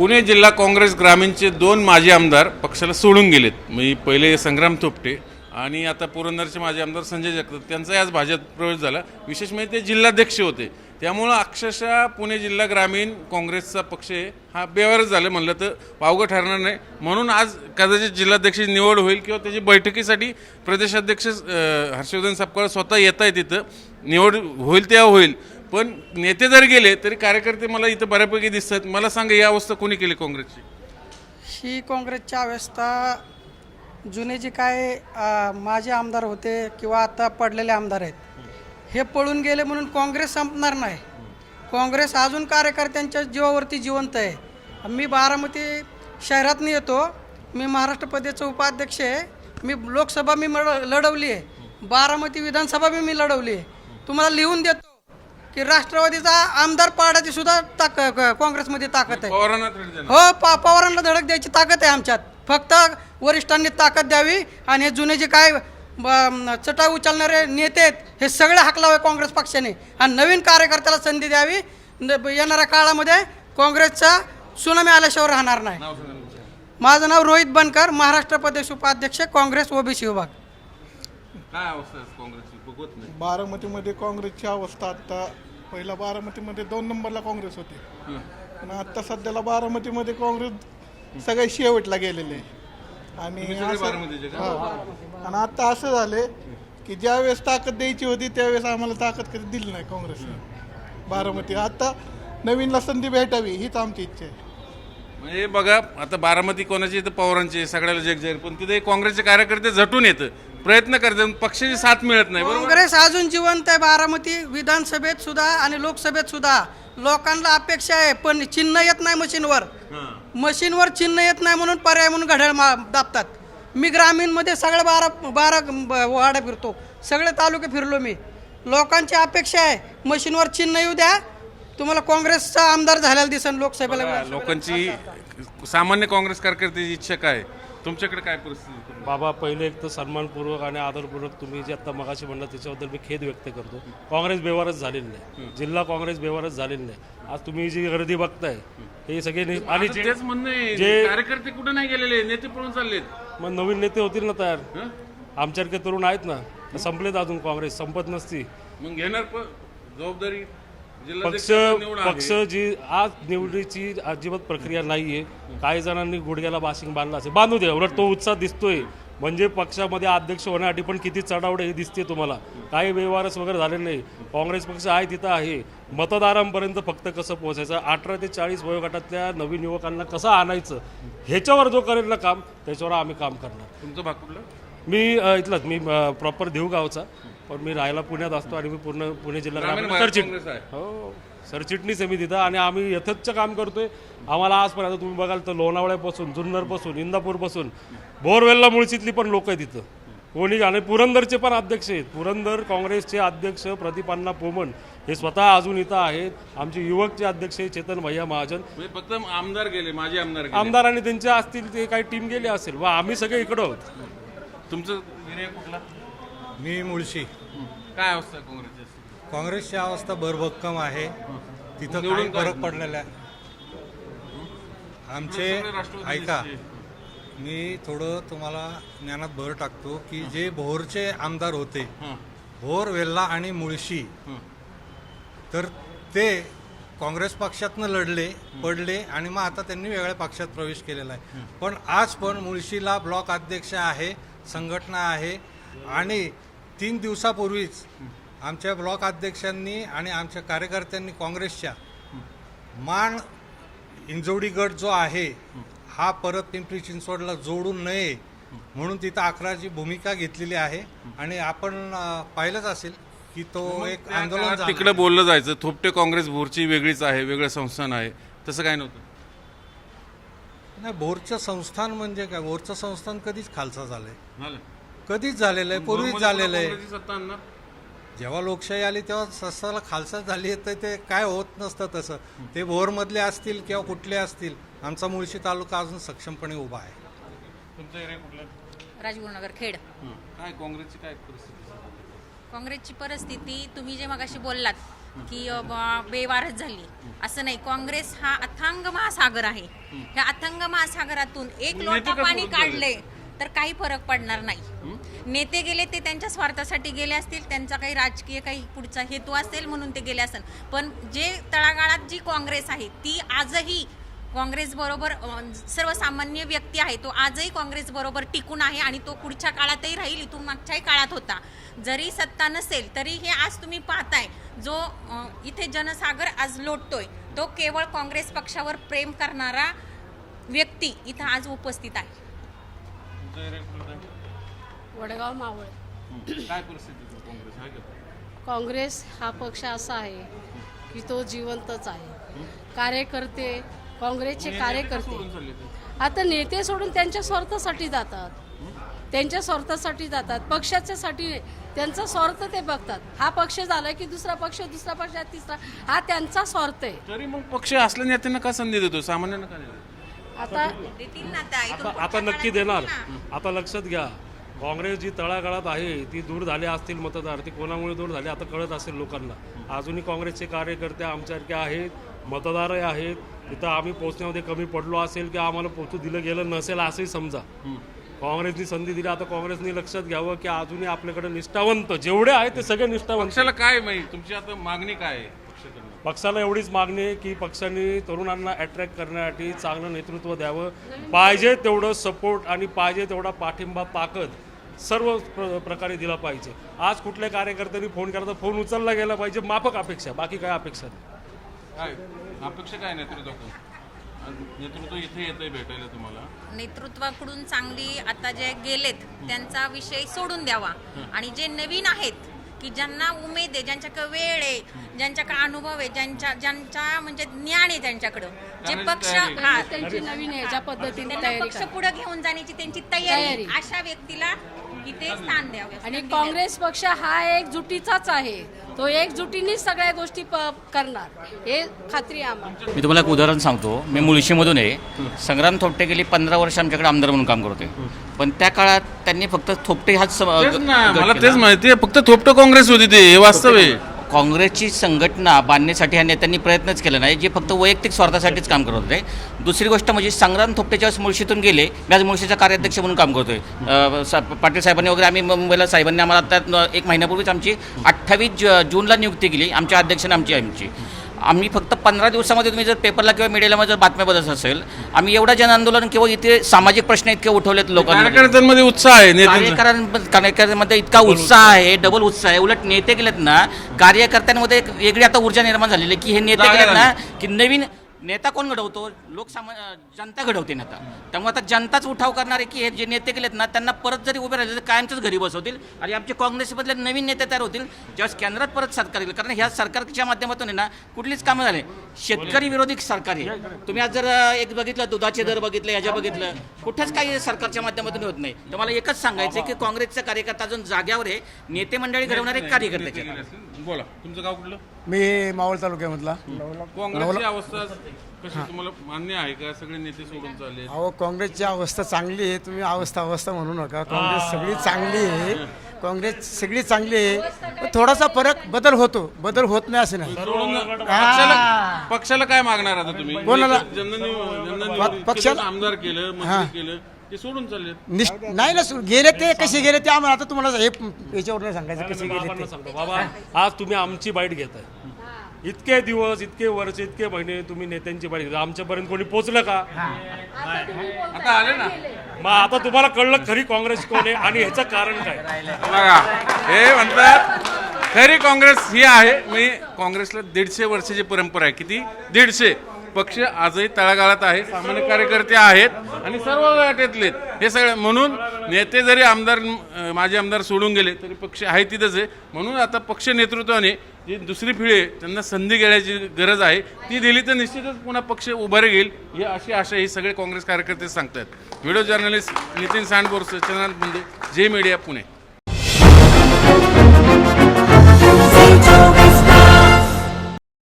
पुणे जिल्हा काँग्रेस ग्रामीणचे दोन माजी आमदार पक्षाला सोडून गेलेत. मी पहिले संग्राम थोपटे आणि आता पुरंदरचे माजी आमदार संजय जगताप. त्यांचाही आज भाजप प्रवेश झाला. विशेष म्हणजे ते जिल्हाध्यक्ष होते. त्यामुळं अक्षरशः पुणे जिल्हा ग्रामीण काँग्रेसचा पक्ष आहे हा बेवारच झालं. म्हणलं तर वावगं ठरणार नाही. म्हणून आज कदाचित जिल्हाध्यक्षाची निवड होईल किंवा त्याची बैठकीसाठी प्रदेशाध्यक्ष हर्षवर्धन सापकाळ स्वतः येत आहे तिथं. निवड होईल तेव्हा होईल. पण नेते जर गेले तरी कार्यकर्ते मला इथं बऱ्यापैकी दिसतात. मला सांगा ही अवस्था कोणी केली काँग्रेसची? ही काँग्रेसची अवस्था जुने जे काय अ, माजी आमदार होते किंवा आता पडलेले आमदार आहेत हे पळून गेले म्हणून काँग्रेस संपणार नाही. काँग्रेस अजून कार्यकर्त्यांच्या जीवावरती जिवंत आहे. मी बारामती शहरातून येतो. मी महाराष्ट्र प्रदेशचा उपाध्यक्ष आहे. मी लोकसभा मी मळ- लढवली आहे. बारामती विधानसभा बी मी लढवली आहे. तुम्हाला लिहून देतो. की राष्ट्रवादीचा आमदार पाडायची सुद्धा ताक काँग्रेसमध्ये ताकद आहे. पवारांना थोडी देणार. हो पा पवारांना धडक द्यायची ताकद आहे आमच्यात. फक्त वरिष्ठांनी ताकद द्यावी आणि हे जुने जे काय ब- चटा उचलणारे नेते आहेत हे सगळे हाकलावे काँग्रेस पक्षाने. आणि नवीन कार्यकर्त्याला संधी द्यावी. न- येणाऱ्या काळामध्ये काँग्रेसचा सुनामी आल्याशिवाय राहणार नाही. नाव सांगा तुमचं. माझं नाव रोहित बनकर महाराष्ट्र प्रदेश उपाध्यक्ष काँग्रेस ओबीसी विभाग. काय अवस्था आहे काँग्रेसची? बघवत नाही बारामतीमध्ये काँग्रेसची अवस्था आता पहिला बारामतीमध्ये दोन नंबरला काँग्रेस होती. पण आता सध्याला बारामतीमध्ये काँग्रेस सगळे शेवटला गेलेले आहे. आणि तुम्ही सगळे असं- बारामतीचे का? हा. आणि आता असं झाले की ज्या वेळेस ताकद द्यायची होती त्यावेळेस आम्हाला ताकद कधी दिली नाही काँग्रेसने बारामती आता नवीनला संधी भेटावी हीच आमची इच्छा आहे म्हणजे बघा आता बारामती कोणाची तर पवारांची सगळ्याला जग जाहीर. पण तिथे काँग्रेसचे कार्यकर्ते झटून येतं. प्रयत्न करतात पक्षाची साथ मिळत नाही बरोबर? काँग्रेस अजून जिवंत आहे बारामती विधानसभेत सुद्धा आणि लोकसभेत सुद्धा. लोकांना अपेक्षा आहे पण चिन्ह येत नाही मशीनवर. हां. मशीनवर चिन्ह येत नाही म्हणून पर्याय म्हणून घड्याळ मा दाबतात. मी ग्रामीणमध्ये सगळं बारा बारा ब- वाडा फिरतो. सगळे तालुके फिरलो मी. लोकांची अपेक्षा आहे मशीनवर चिन्ह येऊ द्या तुम्हाला काँग्रेसचा आमदार झालेला दिसेल लोकसभेला. बघा, लोकांची सामान्य काँग्रेस कार्यकर्त्याची इच्छा काय? तुमच्याकडे काय परिस्थिती? बाबा पहिले एक तर सन्मानपूर्वक आणि आदरपूर्वक तुम्ही जे आता मगाशी म्हणलं त्याच्याबद्दल मी खेद व्यक्त करतो. काँग्रेस बेवारच झालेली नाही. जिल्हा काँग्रेस बेवारच झालेली नाही. आज तुम्ही जी गर्दी बघताय हे सगळे नि- आणि जे तेच म्हणणं आहे. जे- कार्यकर्ते कुठे नाही गेलेले? नेते पळून चाललेत. मग नवीन नेते होतील ना तयार? हं? आमच्यासारखे तरुण आहेत ना संपलेत अजून काँग्रेस संपत नसती. मग घेणार प- जबाबदारी पक्ष पक्ष. जी आज निवडीची अजिबात प्रक्रिया नाहीये. काही जणांनी गुडघ्याला बाशिंग बांधला असेल. बांधू दे उलट तो उत्साह दिसतोय. म्हणजे पक्षामध्ये अध्यक्ष होण्यासाठी पण किती चढावड हे दिसते तुम्हाला. काही व्यवहारच वगैरे झालेले नाही. काँग्रेस पक्ष आहे तिथं आहे. मतदारांपर्यंत फक्त कसं पोहोचायचं? अठरा ते चाळीस वयोगटातल्या नवीन युवकांना कसं आणायचं? ह्याच्यावर जो करेल ना काम त्याच्यावर आम्ही काम करणार. तुमचं भाग कुठलं? मी इथलाच. मी प्रॉपर देऊ गावचा पण मी राहायला पुण्यात असतो आणि मी पूर्ण पुणे जिल्हा ग्रामीण ग्रामीण भागात सरचिट काँग्रेस आहे. हो. सरचिटणीस आहे मी तिथं आणि आम्ही यथेच्छ काम करतोय. आम्हाला आजपर्यंत तुम्ही बघाल तर लोणावळ्यापासून जुन्नरपासून इंदापूरपासून बोरवेलला मुळशीतली पण लोक आहेत तिथं कोणी आणि पुरंदरचे पण अध्यक्ष आहेत. पुरंदर काँग्रेसचे अध्यक्ष प्रतिपान्ना पोमन हे स्वतः अजून इथं आहेत. आमचे युवकचे अध्यक्ष आहेत चेतन भैया महाजन. फक्त आमदार गेले माझे आमदार आमदार आणि त्यांचे असतील ते काही टीम गेले असेल. व आम्ही सगळे इकडं आहोत. तुमचं कुठला मी मुळशी. काय अवस्था आहे काँग्रेसची काँग्रेसची अवस्था भरभक्कम आहे तिथं निवडून काही काय? फरक पडलेला आहे आमचे सगळे राष्ट्रवादी ऐका दिसते. मी थोडं तुम्हाला ज्ञानात भर टाकतो की जे भोरचे आमदार होते हं. भोर वेल्ला आणि मुळशी हं. तर ते काँग्रेस पक्षातनं लढले पडले आणि मग आता त्यांनी वेगळ्या पक्षात प्रवेश केलेला आहे पण आज पण मुळशीला ब्लॉक अध्यक्ष आहे संघटना आहे आणि तीन दिवसापूर्वीच आमच्या ब्लॉक अध्यक्षांनी आणि आमच्या कार्यकर्त्यांनी काँग्रेसच्या मान इंजोडी गट जो आहे हा परत पिंपरी चिंचवडला जोडू नये म्हणून तिथं अकराची भूमिका घेतलेली आहे. आणि आपण पाहिलंच असेल की तो एक आंदोलन. तिकडे बोललं जायचं थोपटे काँग्रेस भोरची वेगळीच आहे वेगळं संस्थान आहे तसं काय नव्हतं? नाही भोरचं संस्थान म्हणजे काय? भोरचं संस्थान कधीच खालचं झालंय. झालं. कधीच झालेलं आहे पूर्वीच झालेलं आहे. काँग्रेसची सत्ता आणणार? जेव्हा लोकशाही आली तेव्हा सस्ताला खालसा झाली तर ते काय होत नसतं तसं. ते भोरमधले असतील किंवा कुठले असतील आमचा मुळशी तालुका अजून सक्षमपणे उभा आहे. तुमचा एरिया कुठला राजगुरुनगर खेड. काय काँग्रेसची काय परिस्थिती काँग्रेसची परिस्थिती तुम्ही जे मगाशी बोललात की ब- बेवारस झाली. असं नाही काँग्रेस हा अथांग महासागर आहे. ह्या अथांग महासागरातून एक नेते लोटा का पाणी? काढले तर काही फरक पडणार नाही. नेते गेले ते त्यांच्या स्वार्थासाठी गेले असतील त्यांचा काही राजकीय काही पुढचा हेतू असेल म्हणून ते गेले असेल पण जे तळागाळात जी काँग्रेस आहे ती आजही काँग्रेस बरोबर सर्वसामान्य व्यक्ती आहे. तो आजही काँग्रेस बरोबर टिकून आहे आणि तो पुढच्या काळातही राहील इथून मागच्याही काळात होता. जरी सत्ता नसेल तरी हे आज तुम्ही पाहताय. जो इथे जनसागर आज लोटतोय तो केवळ काँग्रेस पक्षावर प्रेम करणारा व्यक्ती इथं आज उपस्थित आहे. वडगाव मावळ. काय परिस्थिती आहे काँग्रेस आहे का? काँग्रेस हा पक्ष असा आहे की तो जिवंतच आहे. कार्यकर्ते काँग्रेसचे कार्यकर्ते. सोडून चालले ते? आता नेते सोडून त्यांच्या स्वार्थासाठी जातात. त्यांच्या स्वार्थासाठी जातात. पक्षाच्यासाठी नाही. त्यांचा स्वार्थ ते बघतात. हा पक्ष झाला की दुसरा पक्ष दुसरा पक्ष तिसरा. हा त्यांचा स्वार्थ आहे. तरी मग पक्ष असल्या नेत्यांना का संधी देतो? सामान्यांना का नाही देत? आता देतील ना आता आता नक्की देणार. आता लक्षात घ्या काँग्रेस जी तळागाळात आहे ती दूर झाले असतील मतदार ती कोणामुळे दूर झाले आता कळत असेल लोकांना. अजूनही काँग्रेसचे कार्यकर्ते आमच्यासारखे आहेत मतदारही आहेत. इथं आम्ही पोचण्यामध्ये कमी पडलो असेल की आम्हाला पोचू दिलं गेलं नसेल असंही समजा. काँग्रेसनी संधी दिली आता काँग्रेसनी लक्षात घ्यावं की अजूनही आपल्याकडे निष्ठावंत जेवढे आहेत ते सगळे निष्ठावंत. पक्षाला काय माहिती? तुमची आता मागणी काय आहे पक्षाकडनं? पक्षाला एवढीच मागणी आहे की पक्षाने तरुणांना अट्रॅक्ट करण्यासाठी चांगलं नेतृत्व द्यावं. पाहिजे तेवढं सपोर्ट आणि पाहिजे तेवढा पाठिंबा ताकद सर्व प्र प्रकारे दिला पाहिजे. आज कुठल्या कार्यकर्त्यांनी फोन केला तर फोन उचलला गेला पाहिजे माफक अपेक्षा बाकी काय अपेक्षा नाही. काय? अपेक्षा काय नेतृत्वाकडून? नेतृत्व इथे येतंय भेटायला तुम्हाला. नेतृत्वाकडून चांगली आता जे गेलेत त्यांचा विषय सोडून द्यावा. आणि जे नवीन आहेत की ज्यांना उमेद आहे ज्यांच्याकडे वेळ आहे ज्यांच्याकडे अनुभव आहे ज्यांच्या ज्यांच्या म्हणजे ज्ञान आहे त्यांच्याकडं जे पक्ष. हा त्यांची नवीन पद्धतीने त्यांना तयारी पक्ष करा. पुढे घेऊन जाण्याची त्यांची तयारी तयारी. अशा व्यक्तीला स्थान द्यावे. आणि काँग्रेस पक्ष हा एकजुटीचाच आहे. तो एकजुटीनेच सगळ्या गोष्टी प- करणार. हे खात्री आहे आम्हाला. मी तुम्हाला एक उदाहरण सांगतो. मी मुळशीमधून आहे. संग्राम थोपटे गेली पंधरा वर्ष आमच्याकडे आमदार म्हणून काम करते पण त्या काळात त्यांनी फक्त थोपटे हाच सम- तेच ना. गट मला केला. तेच माहिती आहे फक्त थोपटं काँग्रेस होती ते. हे वास्तव आहे. काँग्रेसची संघटना बांधण्यासाठी ह्या नेत्यांनी प्रयत्नच केला नाही जे फक्त वैयक्तिक स्वार्थासाठीच काम करत होते. दुसरी गोष्ट म्हणजे संग्राम थोपटेच्या मुळशीतून गेले मी आज मुळशीचा कार्याध्यक्ष म्हणून काम करतोय. सा- पाटील साहेबांनी वगैरे आम्ही मुंबईला साहेबांनी आम्हाला त्यात एक महिन्यापूर्वीच आमची अठ्ठावीस ज जूनला नियुक्ती केली आमच्या अध्यक्षाने आमची आमची. आम्ही फक्त पंधरा दिवसामध्ये तुम्ही जर पेपरला किंवा मीडियाला जर बातम्या बघत असेल आम्ही एवढं जन आंदोलन किंवा इथे सामाजिक प्रश्न इतके उठवलेत लोकांनी कार्यकर्त्यांमध्ये उत्साह आहे कार्यकर्त्यांमध्ये इतका उत्साह. आहे डबल उत्साह आहे. उलट नेते गेलेत ना कार्यकर्त्यांमध्ये एक वेगळी आता ऊर्जा निर्माण झालेली की हे नेते गेलेत ना. की नवीन नेता कोण घडवतो? लोकसामा जनता घडवते नेता. त्यामुळे आता जनताच उठाव करणार आहे की हे जे नेते गेलेत ना त्यांना परत जरी उभे राहिले तर कायमचंच घरी बसवतील. आणि आमचे काँग्रेसमधले नवीन नेते तयार होतील ज्यावेळेस केंद्रात परत सरकार येईल. कारण ह्या सरकारच्या माध्यमातून आहे ना कुठलीच कामं झाले शेतकरी विरोधी सरकार आहे. तुम्ही आज जर एक बघितलं दुधाचे दर बघितले ह्याच्या बघितलं कुठेच काही सरकारच्या माध्यमातून होत नाही. तर मला एकच सांगायचं आहे की काँग्रेसचा कार्यकर्ता अजून जाग्यावर आहे. नेते मंडळी घडवणारे कार्यकर्त्याचे बोला. तुमचं गाव कुठलं? मी मावळ तालुक्यामधला. काँग्रेसची अवस्था कशी तुम्हाला मान्य आहे का? सगळे नेते सोडून चालले अहो काँग्रेसची अवस्था चांगली आहे. तुम्ही अवस्था अवस्था म्हणू नका. काँग्रेस सगळी चांगली आहे. काँग्रेस सगळी चांगली आहे. पण थोडासा फरक बदल होतो. बदल होत नाही असं नाही. सोडून पक्षाला पक्षाला काय मागणार आता तुम्ही? कोणाला? पक्षाला- आमदार केलं मंत्री केलं. ते सोडून चालले निष्ठ नाही ना सु- गेले ते कसे गेले ते आम्हाला आता तुम्हाला हे याच्यावर नाही सांगायचं कसे गेले बाबांना सांगतो. बाबा आज तुम्ही आमची बाईट घेताय. इतके दिवस इतके वर्ष इतके महिने तुम्ही नेत्यांची बाईट घेता आमच्यापर्यंत कोणी पोचलं का? आता आले ना. मग आता तुम्हाला कळलं खरी काँग्रेस कोण आहे आणि ह्याचं कारण काय? बघा हे म्हणतात खरी काँग्रेस ही आहे. मी काँग्रेसला दीडशे वर्षाची परंपरा आहे. किती? दीडशे. पक्ष आजही तळागाळात आहे सामान्य कार्यकर्ते आहेत आणि सर्व गटातले हे सगळे म्हणून नेते जरी आमदार माझे आमदार सोडून गेले तरी पक्ष आहे तिथंच आहे. म्हणून आता पक्ष नेतृत्वाने जी दुसरी पिढी आहे त्यांना संधी घेण्याची गरज आहे ती दिली तर निश्चितच पुन्हा पक्ष उभारे घेईल ही अशी आशा ही सगळे काँग्रेस कार्यकर्ते सांगतात व्हिडिओ जर्नलिस्ट नितीन सांडबोर चंद्रनाथ मुंडे जे मीडिया पुणे.